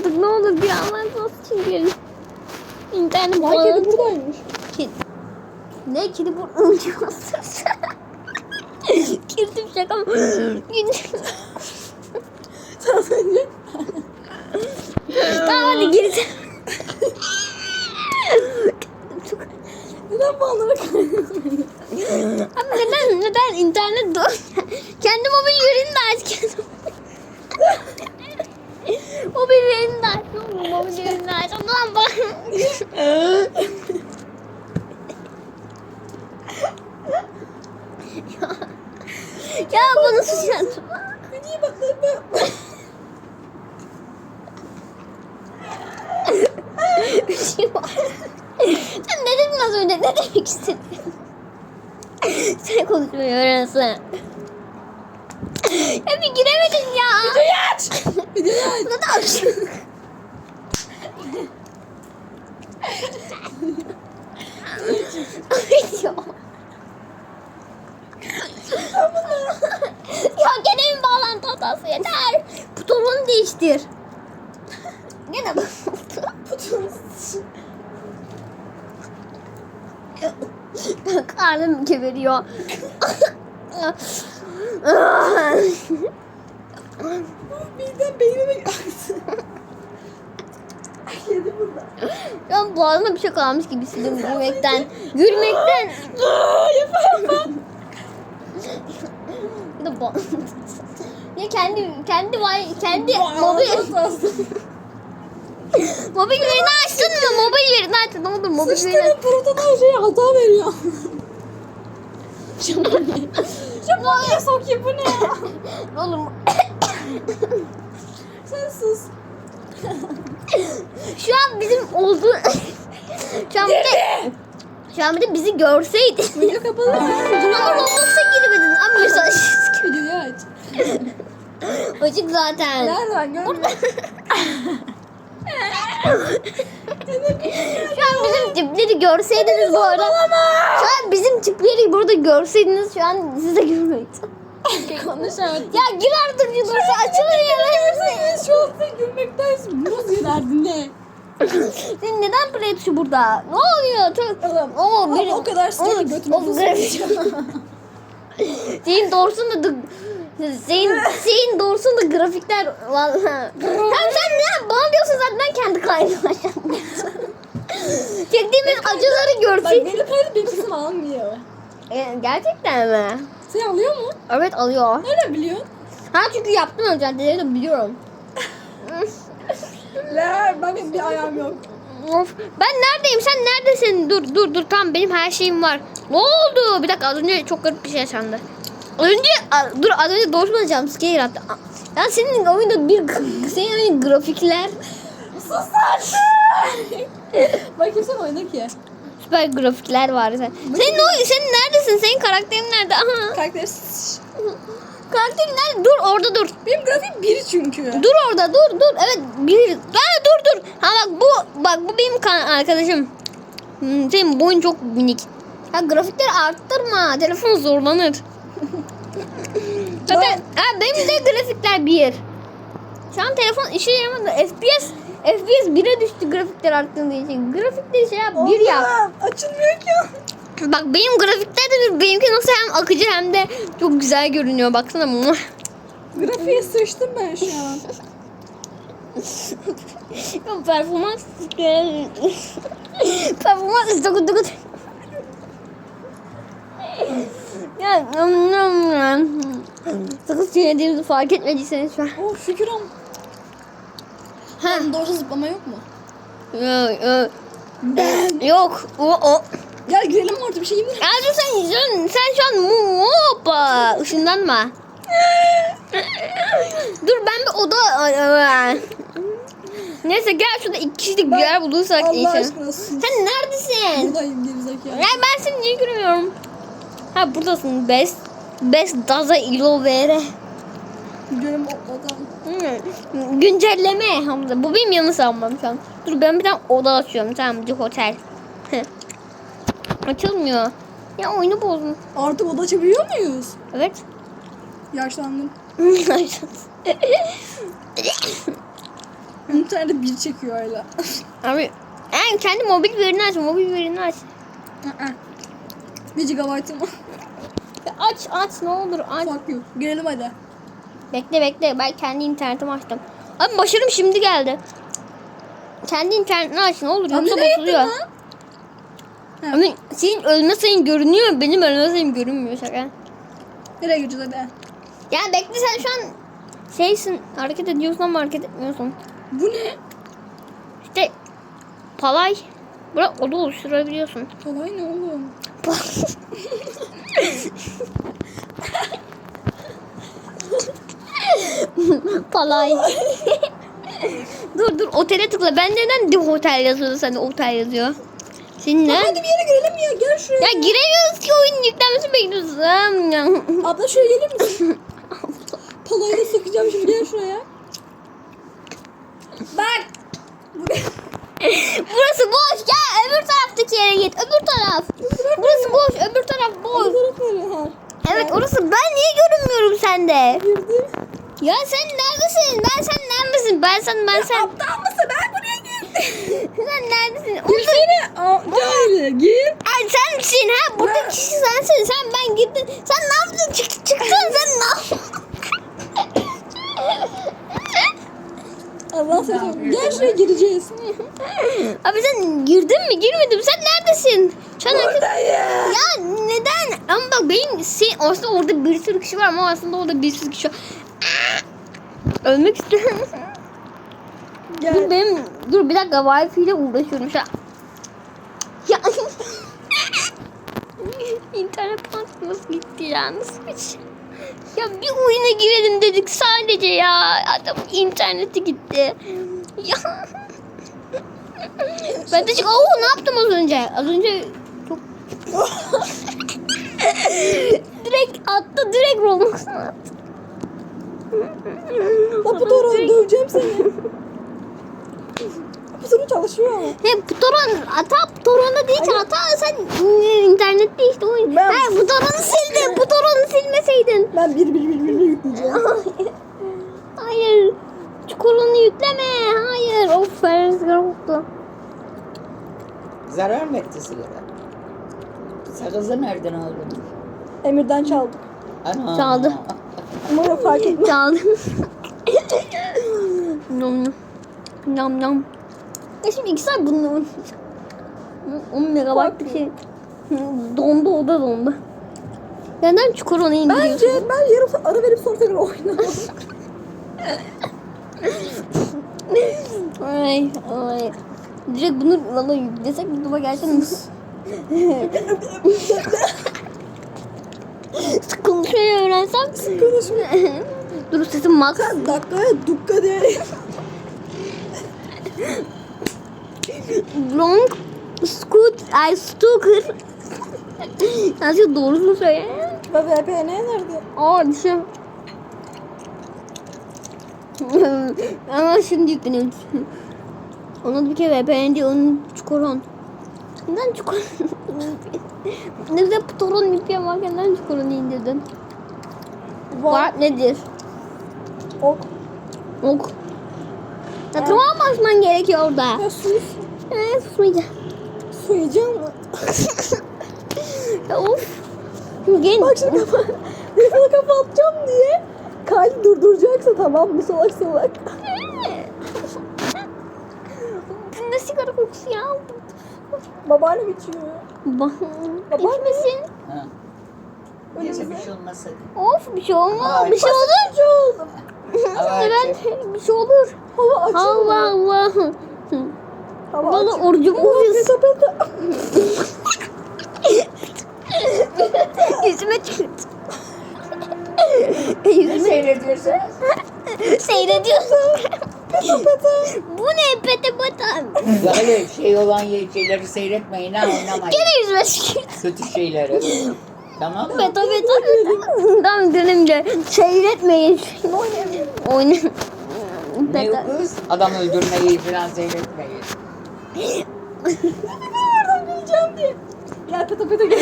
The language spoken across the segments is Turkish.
artık ne olur bir anlatması çünkü. İnternet Ay kedi buradaymış. Kedi. Ne kedi bu unutuyorsun Girdim şaka mı? Sen önce. tamam hadi girdim. Neden kaynıyorsun? Abi neden neden internet do kendi mobil yerini de aç kendi mobil yerini de aç ne olur mobil yerini de aç Allah'ım bak ya bunu suçladım Niye bak bak. Sen ne dedin az önce? Ne demek istedin? Sen konuşmayı öğrensin. ya bir giremedin ya. Videoyu aç. Videoyu aç. Bu da aç. Video. Ya gene mi bağlantı hatası yeter. Butonunu değiştir. Gene bak. Karnım geberiyor. Birden beynime aktı. Ben boğazıma bir şey kalmış gibi hissediyorum gülmekten. Gülmekten. Bir de boğaz. Ya kendi kendi vay kendi mobil Mobil. verini açtın mı? Mobil verini açtın. Ne olur mobil verini. Sıçtığının pırıltıdan her şeye hata veriyor. Japonya sokayım bu ne ya? Ne olur Sen sus. Şu an bizim oldu. Şu an bir de şu an bir de bizi görseydi. Video kapalı. Ama Roblox'a girmedin. Ama mesaj Videoyu aç. açık zaten. Nereden görmüyorum. Şu an bizim tipleri görseydiniz bu arada. Şu an bizim tipleri burada görseydiniz şu an siz de görmeyiz. Konuş evet. Ya gir artık dursa açılır ya. Şu an sen gülmekten muz yederdin ne? Senin neden play burada? Ne oluyor? Çok... Oğlum, o kadar o fıs grafik- Senin doğrusun da senin, senin doğrusun da grafikler valla. Hem sen ne bana diyorsun zaten kendi kaydımı Çektiğimiz acıları Bak görsün. benim kaydı benim almıyor. E, gerçekten mi? Sen alıyor mu? Evet alıyor. Nereden biliyorsun? Ha çünkü yaptım önce de biliyorum. La benim bir ayağım yok. Of. Ben neredeyim? Sen neredesin? Dur dur dur. Tamam benim her şeyim var. Ne oldu? Bir dakika az önce çok garip bir şey yaşandı. Az önce a- dur az önce doğuşmadan jumpscare yarattı. Ya senin oyunda bir senin oyun grafikler Sus artık. Bakayım sen oyna ki. Süper grafikler var sen. Senin o senin neredesin? Senin karakterin nerede? Aha. Karakter. Karakterin nerede? Dur orada dur. Benim grafik biri çünkü. Dur orada dur dur. Evet bir. Ha, dur dur. Ha bak bu bak bu benim arkadaşım. Hmm, senin boyun çok minik. Ha grafikleri arttırma. Telefon zorlanır. Zaten ha, benim de grafikler bir. Şu an telefon işe yaramadı. FPS FPS 1'e düştü grafikler arttığında için. Grafikleri şey yap bir yap. Açılmıyor ki. Bak benim grafikler de bir. Benimki nasıl hem akıcı hem de çok güzel görünüyor. Baksana. Muah. Grafiğe sıçtım ben şu an. Ya performans performans dokun dokun. Ya nam nam nam. Sakız çiğnediğimizi fark etmediyseniz şu an. Oh şükür. Ha. Doğru zıplama yok mu? Yok, yok. Ben. Yok. O o. Gel girelim orada bir şey? Ya dur sen, sen, sen şu an hoppa ışınlanma. dur ben bir oda Neyse gel şurada iki kişilik bir yer bulursak Allah iyice. aşkına sus. Sen neredesin? Buradayım gerizekalı. Ya ben seni niye görmüyorum? Ha buradasın. Best Best Daza Ilovere. Görüm o adam. Güncelleme Hamza. Bu benim yanı sanmam şu an. Dur ben bir tane oda açıyorum. Tamam bir otel. Açılmıyor. Ya oyunu bozdun. Artık oda açabiliyor muyuz? Evet. Yaşlandım. İnternette bir çekiyor hala. Abi en kendi mobil verini aç. Mobil verini aç. Bir gigabaytım aç aç ne olur aç. Fuck you. Girelim hadi. Bekle bekle ben kendi internetimi açtım. Abi başarım şimdi geldi. Kendi internetini aç ne olur yoksa bozuluyor. Ama senin ölme sayın görünüyor benim ölme sayım görünmüyor şaka. Nereye gireceğiz hadi. Ya bekle sen şu an şeysin hareket ediyorsun ama hareket etmiyorsun. Bu ne? İşte palay. Bırak oda oluşturabiliyorsun. Kolay ne oğlum? palay. dur dur otele tıkla. Ben neden de hotel yazıyor sende otel yazıyor. Senin ne? Hadi bir yere girelim ya. Gel şuraya. Ya giremiyoruz ki oyunun yüklenmesi bekliyorsun. Abla şöyle gelir misin? Palayla sokacağım şimdi gel şuraya. Bak. Burası boş. Gel öbür taraftaki yere git. Öbür taraf. Burası boş. Öbür taraf boş. Evet orası. Ben niye görünmüyorum sende? Girdim. Ya sen neredesin? Ben sen neredesin? Ben sen ben sen. Aptal mısın? Ben buraya girdim. Sen neredesin? Girsene. Aa, Cahil gir. Ay sensin ha. Burada kişi sensin. Sen ben gittin. Sen ne yaptın? Çık, çıktın sen ne yaptın? Allah seni. Gel şuraya gireceğiz. Abi sen girdin mi? Girmedin. Sen neredesin? Şu an Buradayım. Ya neden? Ama bak benim sen, aslında orada bir sürü kişi var ama aslında orada bir sürü kişi var. Ölmek istiyorum. Dur Gel. benim dur bir dakika wifi ile uğraşıyorum şu an. Ya İnternet patlaması gitti ya nasıl bir şey? Ya bir oyuna girelim dedik sadece ya. Adam interneti gitti. Ya. Ben de çık. Oo ne yaptım az önce? Az önce çok direkt attı direkt Roblox'una attı. Laputoran döveceğim seni. Bu soru çalışıyor ama. He Putoron ata Putoron'da değil ki ata sen internette işte oyun. Ben- He Putoron'u sildi. Putoron'u silmeseydin. Ben bir bir bir bir bir yükleyeceğim. Hayır. Çukurunu yükleme. Hayır. Of Ferris korktu. Zarar mı etti sigara? Sakızı nereden aldın? Emir'den çaldık. Ana. Çaldı. Umarım fark etmez. Çaldım. nom nom. Nom nom. Ya şimdi iki saat oynayacağım. 10 megabayt bir şey. Dondu o da dondu. Neden Çukurunu indiriyorsun? Bence ben yarım saat ara verip sonra tekrar oynarım. Ay ay. Direkt bunu valla yüklesek YouTube'a gerçekten Konuşmayı öğrensem Konuşma. Dur sesim max. Dakikaya dukka diye. Long Scoot Ay Stooker Nasıl doğrusunu söyle. Ve VPN nerede? Aa bir şey Ama şimdi yükleniyor Ona bir kere VPN değil onun Çukuron Neden Çukuron Ne güzel Putoron VPN varken neden Çukuron'u indirdin Var nedir? Ok. Ok Ya tamam basman gerekiyor orada Ya sus. He susmayacağım Su yiyeceğim mi? Ya of gelin Bak şimdi kafa, telefonu kapatacağım diye kaydı durduracaksın tamam mı salak salak. Bu ne sigara kokusu ya Babaannem içiyor. Ba Baba ne? İçmesin Ha. Neyse bir şey olmaz hadi. Of bir şey olmaz Ay, bir şey olur. Hava Ben açık. bir şey olur. Hava açıldı. Allah Allah. Hava açık. orucu peta. Yüzüme çıktı. Ne Yüzüme seyrediyorsun? seyrediyorsun. Bu ne pete pata? Böyle şey olan şeyleri seyretmeyin ha oynamayın. Gene yüzüme çıktı. Kötü şeyleri. Tamam mı? Peta peta. Tamam dönünce seyretmeyin. Oyna. Ne o kız? Adam öldürmeyi falan seyretmeyin. Nereden bileceğim diye. Gel peta peta gel.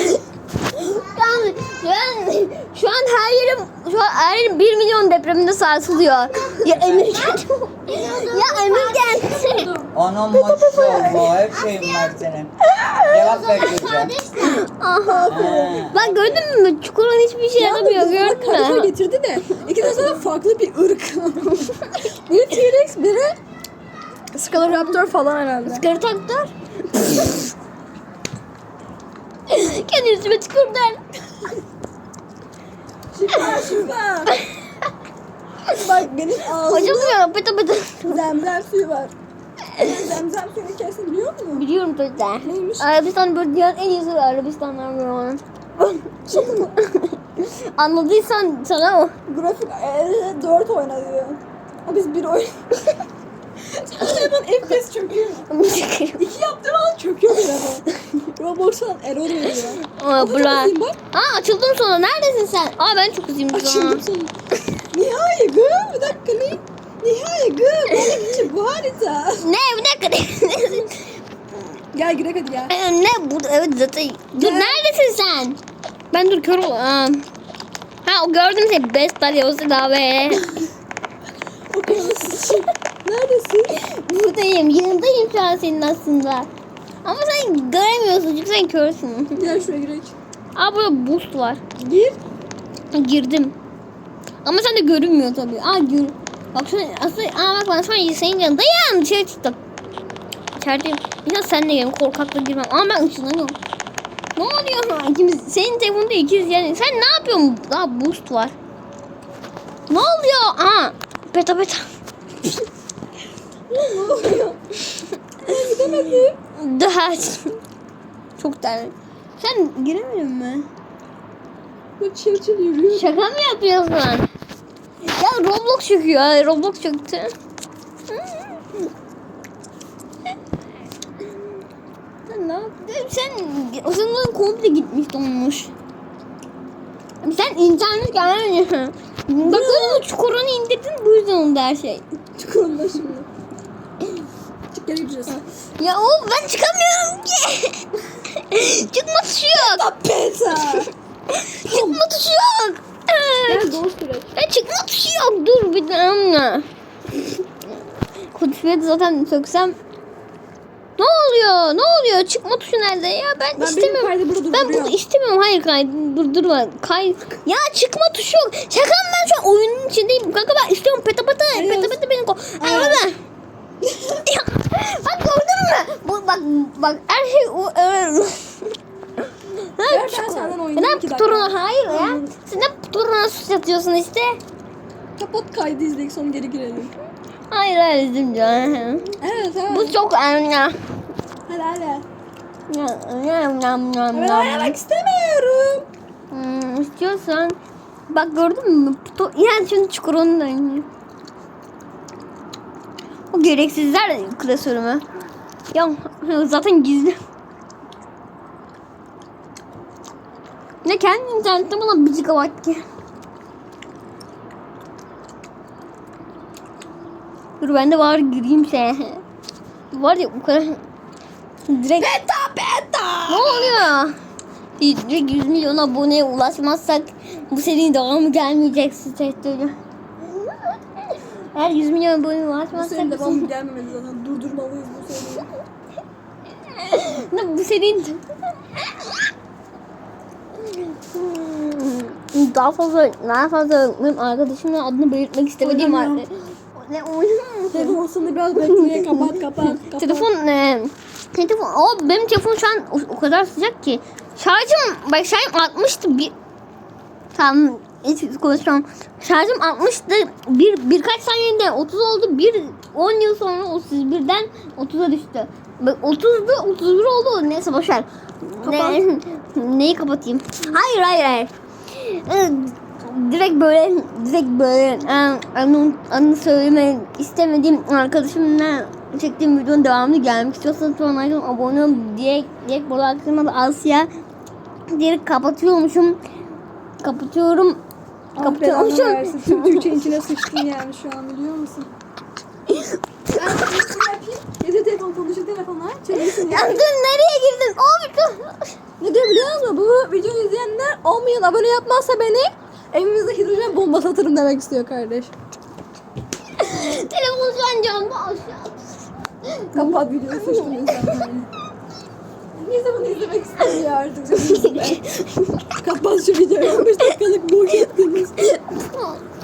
Şu an, şu an, şu an her yerim şu an her yerim 1 milyon depreminde sarsılıyor. Ya Emirgen. ya Emirgen. Anam maşallah. Hep şeyim var senin. Cevap bekleyeceğim. Aha. Ha. Bak gördün mü? Çukurun hiçbir şey yaramıyor gördün mü? getirdi de iki de sana farklı bir ırk. biri T-Rex, biri Scalaraptor falan herhalde. Taktır. Kendi üstüme tükürdün. Şifa şifa. Bak benim ağzımda Acımıyor pıtı pıtı. zemzem suyu var. Zemzem suyunu kesin biliyor musun? Biliyorum çocuklar. Neymiş? Arabistan böyle dünyanın en iyisi Arabistanlar böyle. Anladıysan sana o. Grafik e, 4 oyna diyor. Ha biz bir oyun. Sonra hemen FPS çöküyor. İki yaptığım an çöküyor bir hemen. Roblox'tan error veriyor. Aa, bak. Aa açıldım sonra. Neredesin sen? Aa ben çok sana. Açıldım sana. Nihai gı. Bir dakika ne? Nihai gı. Benim harita. Ne bir dakika. Gel girek hadi gel. Ee, ne bu? Evet zaten. Dur Ne? neredesin sen? Ben dur kör ol. Aa. Ha o gördüm seni. Best Dalios'u da be. Okuyorsun. Neredesin? Buradayım. Yanındayım şu an senin aslında. Ama sen göremiyorsun çünkü sen körsün. Gel şuraya girek. Aa burada boost var. Gir. Girdim. Ama sen de görünmüyor tabii. Aa gör. An aslında aa bak ben şu an senin yanındayım. Dışarı çıktım. İçerideyim. Biraz seninle gelin korkakla girmem. Ama ben ışınlanıyorum. Ne oluyor? İkimiz, senin telefonda ikiz yani. Sen ne yapıyorsun? Daha boost var. Ne oluyor? Aa. Peta peta. Ne oluyor? Gidemedim. Daha. Çok terli. Sen giremedin mi? Bu çil çil yürüyor. Şaka mı yapıyorsun? Ya Roblox çöküyor. Roblox çöktü. Sen ne yaptın? Sen o zaman komple gitmiş donmuş. Sen internet gelmiyor. Bak onu çukurunu indirdin bu yüzden oldu her şey. Çukurunda şimdi. Çık geri gireceğiz. Ya o ben çıkamıyorum ki. Çıkma tuşu yok. Tapeta. Çıkma tuşu yok. Direkt. Ya çıkma tuşu yok. Dur bir damla. Kutuyu zaten söksem. Ne oluyor? Ne oluyor? Çıkma tuşu nerede? Ya ben, Ben istemiyorum. kaydı burada Ben bunu istemiyorum. Hayır kay dur durma. Kay. Ya çıkma tuşu yok. Şaka mı ben şu an oyunun içindeyim. Kanka ben istiyorum peta peta. Evet. Peta peta beni ko. Ay baba. bak gördün mü? Bu, bak bak her şey o. Ver ben senden oynayayım Neden puturuna? Hayır ya. Sen ne puturuna sus atıyorsun işte. Kapat kaydı izleyip sonra geri girelim. Hayır hayır üzümcü. Evet evet. Bu çok ya. Hadi hadi. Yam yam yam Ben oynamak istemiyorum. Hmm, istiyorsan bak gördün mü? Yani şimdi çukurunu da iniyor. O gereksizler klasörümü. Ya zaten gizli. Kendi internette bana bir gigabyte ki. Dur ben de var gireyim şey. Var ya bu kadar. Direkt Beta beta. ne oluyor? Direkt 100 milyon aboneye ulaşmazsak bu serinin devamı gelmeyecek siteleri. Eğer 100 milyon aboneye ulaşmazsak bu, devamı gelmemeli zaten. Durdurmalıyız bu seriyi. bu serinin daha fazla daha fazla benim arkadaşımın adını belirtmek istemediğim halde. Ne oyun? Telefonunu biraz bekle. Kapat kapat. kapat. Telefon e, telefon o benim telefon şu an o, o kadar sıcak ki şarjım bak şarjım 60'tı bir tamam hiç konuşmam. Şarjım 60'tı bir birkaç saniyede 30 oldu. Bir 10 yıl sonra 31'den 30'a düştü. Bak 30'du 31 oldu. Neyse boşver. Ne, neyi kapatayım? Hayır hayır hayır. Ee, direkt böyle direkt böyle e, anı, anı söyleme istemediğim arkadaşımla çektiğim videonun devamını gelmek istiyorsanız sonra abone olun diye direkt burada aklıma da Asya direkt kapatıyormuşum. Kapatıyorum Belanı kapatıyormuşum versin. Tüm Türkçe içine sıçtın yani şu an biliyor musun? Ben bir yapayım. Getir telefon konuşur telefonlar. Çevirsin ya. Dur nereye girdin? Abi. Ne diyor biliyor musun? Bu videoyu izleyenler 10 milyon abone yapmazsa beni evimizde hidrojen bombası atarım demek istiyor kardeş. Telefonu şu an camda aşağı. Kapat videoyu suçlu ne zaman izlemek istiyorum ya artık. Şu videoyu. 15 dakikalık bu yetkimiz.